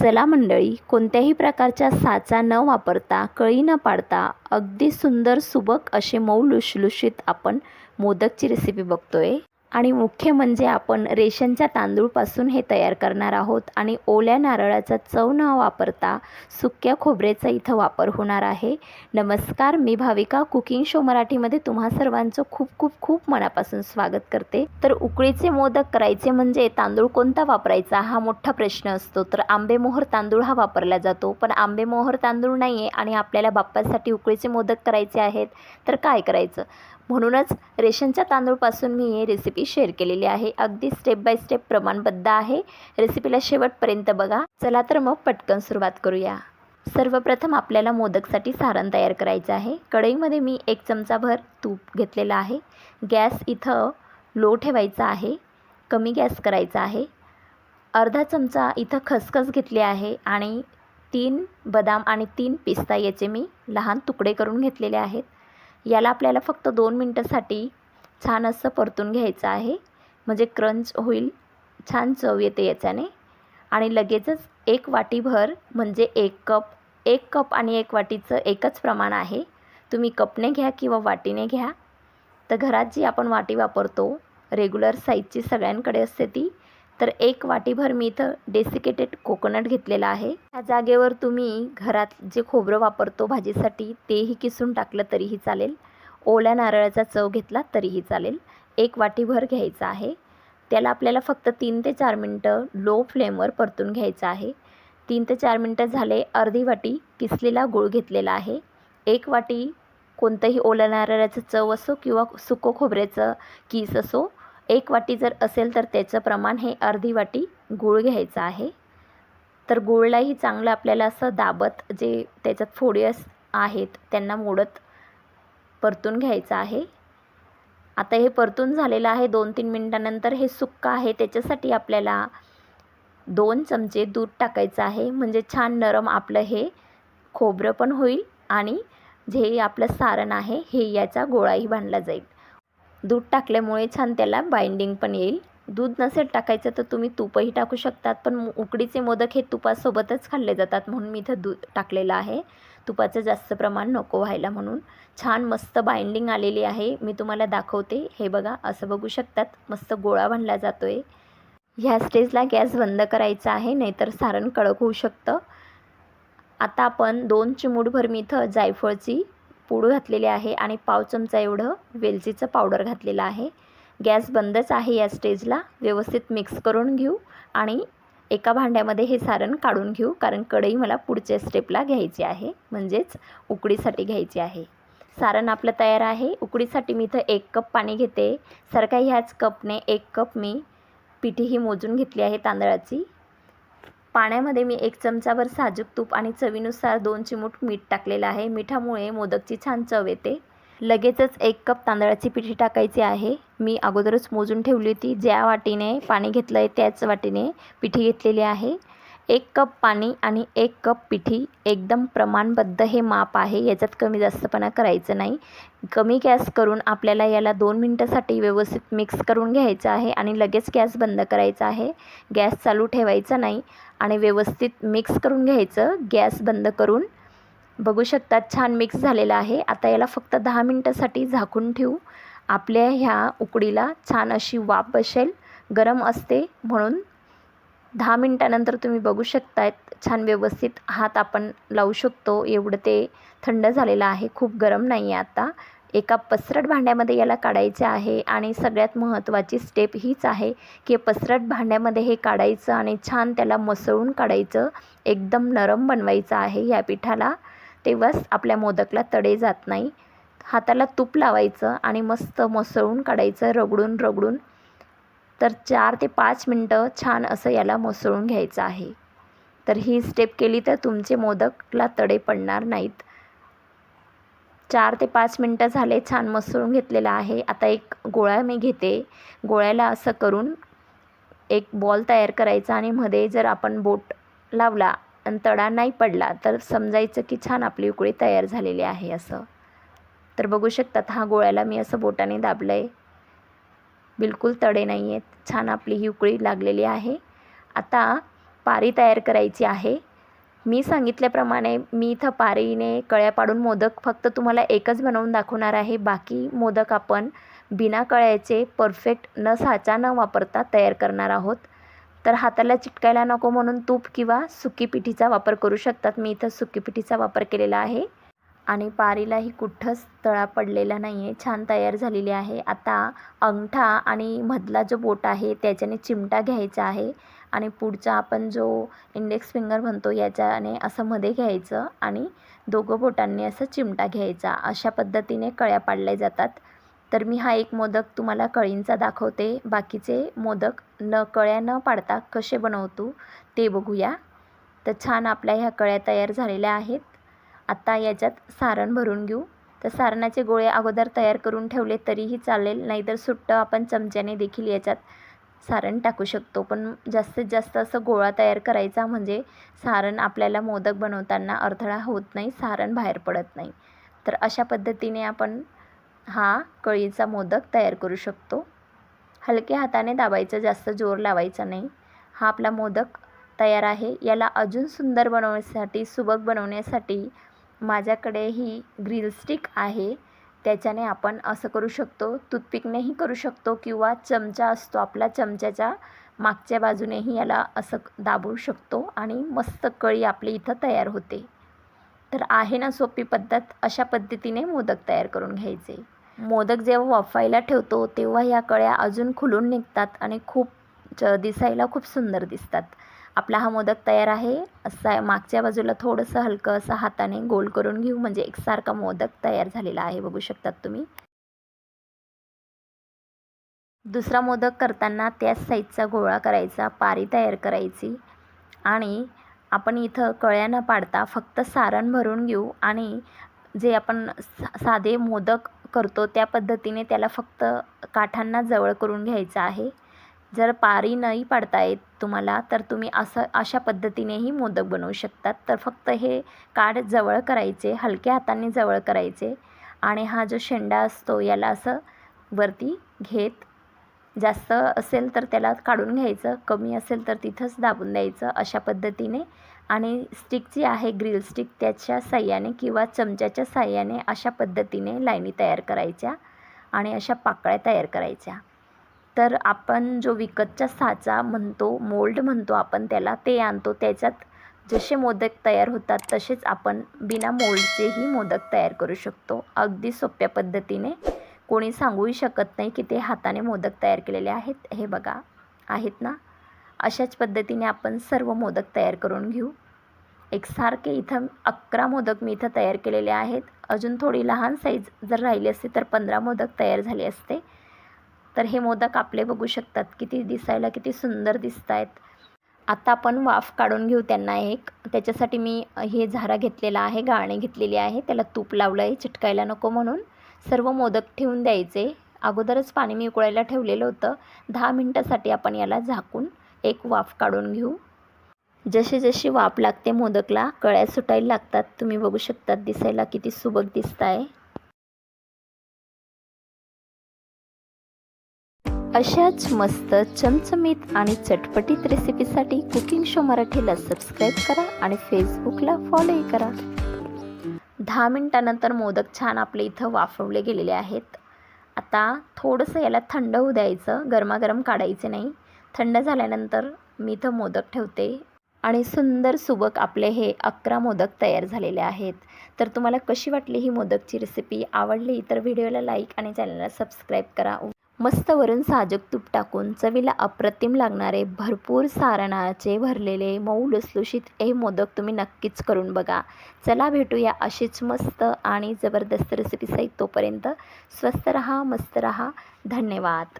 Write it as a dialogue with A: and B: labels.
A: चला मंडळी कोणत्याही प्रकारच्या साचा न वापरता कळी न पाडता अगदी सुंदर सुबक असे मऊ लुशलुशीत आपण मोदकची रेसिपी बघतोय. आणि मुख्य म्हणजे आपण रेशनच्या तांदूळपासून हे तयार करणार आहोत आणि ओल्या नारळाचा चव न वापरता सुक्या खोबऱ्याचा इथं वापर होणार आहे. नमस्कार मी भाविका कुकिंग शो मराठीमध्ये तुम्हा सर्वांचं खूप खूप खूप मनापासून स्वागत करते. तर उकळीचे मोदक करायचे म्हणजे तांदूळ कोणता वापरायचा हा मोठा प्रश्न असतो. तर आंबेमोहर तांदूळ हा वापरला जातो. पण आंबेमोहर तांदूळ नाही आहे आणि आपल्याला बाप्पासाठी उकळीचे मोदक करायचे आहेत. तर काय करायचं? म्हणूनच रेशनच्या तांदूळपासून मी ही रेसिपी शेअर केलेली आहे. अगदी स्टेप बाय स्टेप प्रमाणबद्ध आहे. रेसिपीला शेवटपर्यंत बघा. चला तर मग पटकन सुरुवात करूया. सर्वप्रथम आपल्याला मोदकसाठी सारण तयार करायचं आहे. कढईमध्ये मी एक चमचाभर तूप घेतलेलं आहे. गॅस इथं लो ठेवायचा आहे. कमी गॅस करायचा आहे. अर्धा चमचा इथं खसखस घेतली आहे आणि तीन बदाम आणि तीन पिस्ता याचे मी लहान तुकडे करून घेतलेले आहेत. याला आपल्याला फक्त दोन मिनटासाठी छान असं परतून घ्यायचं आहे. म्हणजे क्रंच होईल छान चव येते याच्याने. आणि लगेचच एक वाटीभर म्हणजे एक कप एक कप आणि एक वाटीचं एकच प्रमाण आहे. तुम्ही कपने घ्या किंवा वाटीने घ्या. तर घरात जी आपण वाटी वापरतो रेग्युलर साईजची सगळ्यांकडे असते ती तर एक वाटीभर मी इथं डेसिकेटेड कोकोनट घेतलेला आहे. त्या जागेवर तुम्ही घरात जे खोबरं वापरतो भाजीसाठी तेही किसून टाकलं तरीही चालेल. ओल्या नारळाचा चव घेतला तरीही चालेल. एक वाटीभर घ्यायचं आहे. त्याला आपल्याला फक्त तीन ते चार मिनटं लो फ्लेमवर परतून घ्यायचं आहे. तीन ते चार मिनटं झाले अर्धी वाटी किसलेला गूळ घेतलेला आहे. एक वाटी कोणतंही ओल्या नारळाचं चव असो किंवा सुको खोबऱ्याचं कीस असो एक वाटी जर असेल तर त्याचं प्रमाण हे अर्धी वाटी गूळ घ्यायचं आहे. तर गूळलाही चांगलं आपल्याला असं दाबत जे त्याच्यात फोडी अस आहेत त्यांना मोडत परतून घ्यायचं आहे. आता हे परतून झालेलं आहे दोन तीन मिनटानंतर हे सुक्का आहे. त्याच्यासाठी आपल्याला दोन चमचे दूध टाकायचं आहे. म्हणजे छान नरम आपलं हे खोबरं पण होईल आणि जे आपलं सारण आहे हे याचा गोळाही बांधला जाईल. दूध टाकल्यामुळे छान त्याला बाइंडिंग पण येईल. दूध नसेल टाकायचं तर तुम्ही तूपही टाकू शकतात पण उकडीचे मोदक हे तुपासोबतच खाल्ले जातात म्हणून मी इथं दूध टाकलेलं आहे. तुपाचं जास्त प्रमाण नको व्हायला म्हणून. छान मस्त बाइंडिंग आलेली आहे. मी तुम्हाला दाखवते. हे बघा असं बघू शकतात. मस्त गोळा बांधला जातो आहे ह्या स्टेजला गॅस बंद करायचा आहे नाहीतर सारण कडक होऊ शकतं. आता आपण दोन चिमूटभर मी इथं जायफळची पूड घातलेली आहे आणि पाव चमचा एवढं वेलचीचं पावडर घातलेलं आहे. गॅस बंदच आहे या स्टेजला. व्यवस्थित मिक्स करून घेऊ आणि एका भांड्यामध्ये हे सारण काढून घेऊ कारण कढई मला पुढच्या स्टेपला घ्यायची आहे म्हणजेच उकडीसाठी घ्यायची आहे. सारण आपलं तयार आहे. उकडीसाठी मी इथं एक कप पाणी घेते. सारखा ह्याच कपने एक कप मी पिठी ही मोजून घेतली आहे तांदळाची. पाण्यामध्ये मी एक चमचाभर साजूक तूप आणि चवीनुसार दोन चिमूट मीठ टाकलेलं आहे. मिठामुळे मोदकची छान चव येते. लगेचच एक कप तांदळाची पिठी टाकायची आहे. मी अगोदरच मोजून ठेवली होती. ज्या वाटीने पाणी घेतलं आहे त्याच वाटीने पिठी घेतलेली आहे. एक कप पाणी आणि एक कप पिठी एकदम प्रमाणबद्ध हे माप आहे. याच्यात कमी जास्तपणा करायचं नाही. कमी गॅस करून आपल्याला याला दोन मिनटासाठी व्यवस्थित मिक्स करून घ्यायचं आहे आणि लगेच गॅस बंद करायचा आहे. गॅस चालू ठेवायचा नाही आणि व्यवस्थित मिक्स करून घ्यायचं. गॅस बंद करून. बघू शकता छान मिक्स झालेलं आहे. आता याला फक्त दहा मिनटासाठी झाकून ठेवू. आपल्या ह्या उकडीला छान अशी वाफ बसेल. गरम असते म्हणून दहा मिनटानंतर तुम्ही बघू शकतायत. छान व्यवस्थित हात आपण लावू शकतो. एवढं ते थंड झालेलं आहे. खूप गरम नाही आहे आता. एका पसरट भांड्यामध्ये याला काढायचे आहे आणि सगळ्यात महत्त्वाची स्टेप हीच आहे की पसरट भांड्यामध्ये हे काढायचं आणि छान त्याला मसळून काढायचं. एकदम नरम बनवायचं आहे या पिठाला. तेव्हाच आपल्या मोदकला तडे जात नाही. हाताला तूप लावायचं आणि मस्त मसळून काढायचं रगडून रगडून. तर चार ते पाच मिनटं छान असं याला मसळून घ्यायचं आहे. तर ही स्टेप केली तर तुमचे मोदकला तडे पडणार नाहीत. चार ते पाच मिनटं झाले छान मसळून घेतलेला आहे. आता एक गोळा मी घेते. गोळ्याला असं करून एक बॉल तयार करायचा आणि मध्ये जर आपण बोट लावला आणि तडा नाही पडला तर समजायचं की छान आपली उकळी तयार झालेली आहे असं. तर बघू शकतात हा गोळ्याला मी असं बोटाने दाबलं आहे बिलकुल तडे नाही आहेत छान आपली ही उकळी लागलेली आहे. आता पारी तयार करायची आहे. मी सांगितल्याप्रमाणे मी इथं पारीने कळ्या पाडून मोदक फक्त तुम्हाला एकच बनवून दाखवणार आहे. बाकी मोदक आपण बिना कळ्याचे परफेक्ट न साचा न वापरता तयार करणार आहोत. तर हाताला चिटकायला नको म्हणून तूप किंवा सुकी पिठीचा वापर करू शकतात. मी इथं सुकी पिठीचा वापर केलेला आहे. आणि पारीलाही कुठंच तळा पडलेला नाही आहे छान तयार झालेली आहे. आता अंगठा आणि मधला जो बोट आहे त्याच्याने चिमटा घ्यायचा आहे. आणि पुढचा आपण जो इंडेक्स फिंगर म्हणतो याच्याने असं मध्ये घ्यायचं आणि दोघं बोटांनी असं चिमटा घ्यायचा. अशा पद्धतीने कळ्या पाडल्या जातात. तर मी हा एक मोदक तुम्हाला कळींचा दाखवते. बाकीचे मोदक न कळ्या न पाडता कसे बनवतो ते बघूया. तर छान आपल्या ह्या कळ्या तयार झालेल्या आहेत. आत्ता याच्यात सारण भरून घेऊ. तर सारणाचे गोळे अगोदर तयार करून ठेवले तरीही चालेल नाहीतर सुट्टं आपण चमच्याने देखील याच्यात सारण टाकू शकतो. पण जास्तीत जास्त असं गोळा तयार करायचा म्हणजे सारण आपल्याला मोदक बनवताना अडथळा होत नाही सारण बाहेर पडत नाही. तर अशा पद्धतीने आपण हा कळीचा मोदक तयार करू शकतो. हलक्या हाताने दाबायचं जास्त जोर लावायचा नाही. हा आपला मोदक तयार आहे. याला अजून सुंदर बनवण्यासाठी सुबक बनवण्यासाठी माझ्याकडे ही ग्रिल स्टिक आहे. त्याच्याने आपण असं करू शकतो टूथपिकनेही करू शकतो किंवा चमचा असतो आपला चमच्याच्या मागच्या बाजूनेही याला असं दाबू शकतो आणि मस्त कळी आपली इथं तयार होते. तर आहे ना सोपी पद्धत? अशा पद्धतीने मोदक तयार करून घ्यायचे. मोदक जेव्हा वाफायला ठेवतो तेव्हा या कळ्या अजून खुलून निघतात आणि खूप च दिसायला खूप सुंदर दिसतात. आपला हा मोदक तयार आहे. असा मागच्या बाजूला थोडंसं हलकं असं हाताने गोल करून घेऊ. म्हणजे एकसारखा मोदक तयार झालेला आहे. बघू शकतात तुम्ही. दुसरा मोदक करताना त्याच साईजचा गोळा करायचा. पारी तयार करायची. आणि आपण इथं कळ्या न पाडता फक्त सारण भरून घेऊ. आणि जे आपण सा साधे मोदक करतो त्या पद्धतीने त्याला फक्त काठांना जवळ करून घ्यायचं आहे. जर पारी नाही पाडता येत तुम्हाला तर तुम्ही असं अशा पद्धतीनेही मोदक बनवू शकतात. तर फक्त हे काठ जवळ करायचे हलक्या हाताने जवळ करायचे आणि हा जो शेंडा असतो याला असं वरती घेत जास्त असेल तर त्याला काढून घ्यायचं कमी असेल तर तिथंच दाबून द्यायचं अशा पद्धतीने आणि स्टिक जी आहे ग्रिल स्टिक त्याच्या साह्याने किंवा चमच्याच्या साह्याने अशा पद्धतीने लाईनी तयार करायच्या आणि अशा पाकळ्या तयार करायच्या. तर आपण जो विकतचा साचा म्हणतो मोल्ड म्हणतो आपण त्याला ते आणतो. त्याच्यात जसे मोदक तयार होतात तसेच आपण बिना मोल्डचेही मोदक तयार करू शकतो. अगदी सोप्या पद्धतीने. कोणी सांगूही शकत नाही की ते हाताने मोदक तयार केलेले आहेत. हे बघा. आहेत ना? अशाच पद्धतीने आपण सर्व मोदक तयार करून घेऊ. एकसारखे इथं अकरा मोदक मी इथं तयार केलेले आहेत. अजून थोडी लहान साईज जर राहिली असती तर पंधरा मोदक तयार झाले असते. तर हे मोदक आपले बघू शकतात. किती दिसायला किती सुंदर दिसत आहेत आता आपण वाफ काढून घेऊ त्यांना एक. त्याच्यासाठी मी हे झारा घेतलेला आहे गाणे घेतलेली आहे. त्याला तूप लावलं आहे चिटकायला नको म्हणून. सर्व मोदक ठेवून द्यायचे. अगोदरच पाणी मी उकळायला ठेवलेलं होतं. दहा मिनटासाठी आपण याला झाकून एक वाफ काढून घेऊ. जशी जशी वाफ लागते मोदकला कळ्या सुटायला लागतात. तुम्ही बघू शकतात दिसायला किती सुबक दिसत आहे अशाच मस्त चमचमीत आणि चटपटीत रेसिपीसाठी कुकिंग शो मराठीला सबस्क्राईब करा आणि फेसबुकला फॉलोही करा. दहा मिनटानंतर मोदक छान आपले इथं वाफवले गेलेले आहेत. आता थोडंसं याला थंड होऊ द्यायचं गरमागरम काढायचे नाही. थंड झाल्यानंतर मी इथं मोदक ठेवते. आणि सुंदर सुबक आपले हे अकरा मोदक तयार झालेले आहेत. तर तुम्हाला कशी वाटली ही मोदकची रेसिपी आवडली तर व्हिडिओला लाईक आणि चॅनलला सबस्क्राईब करा. मस्त वरून साजूक तूप टाकून चवीला अप्रतिम लागणारे भरपूर सारणाचे भरलेले मऊ लुसलुशीत हे मोदक तुम्ही नक्कीच करून बघा. चला भेटूया अशीच मस्त आणि जबरदस्त रेसिपीसहित तोपर्यंत स्वस्त रहा मस्त रहा. धन्यवाद.